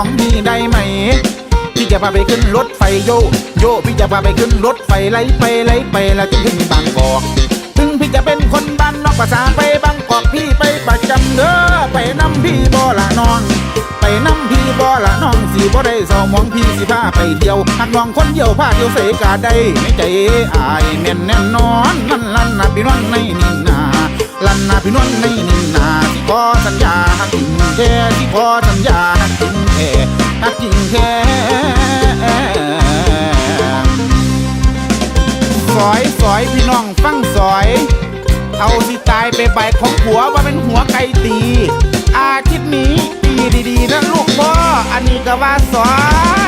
ของพี่ได้ไหม พี่จะพาไปขึ้นรถไฟโย โยพี่จะพาไปขึ้นรถไฟไล่ไปไล่ไปแล้วจนถึงบางกอก ถึงพี่จะเป็นคนบ้านนอกภาษาไปบางกอกพี่ไปประจำเด้อไปนำพี่บ่ละน้อง ไปนำพี่บ่ละน้องสิบ่ได้เศร้ามองพี่สิพาไปเที่ยวหักน้องคนเดียวพาเที่ยวเสกาได้ในใจอายแม่นแน่นอนนั่นลั่นนะพี่น้องในนี่นาลั่นนะพี่น้องในนี่นาที่ขอสัญญาหักจริงแท้ที่ขอสัญญา แท้สอยสอยพี่น้องฟังสอย เอาสิตายไปใบของผัวว่าเป็นหัวไก่ตี อาทิตย์นี้ดีดีๆนะลูกพ่ออันนี้ก็ว่าสอย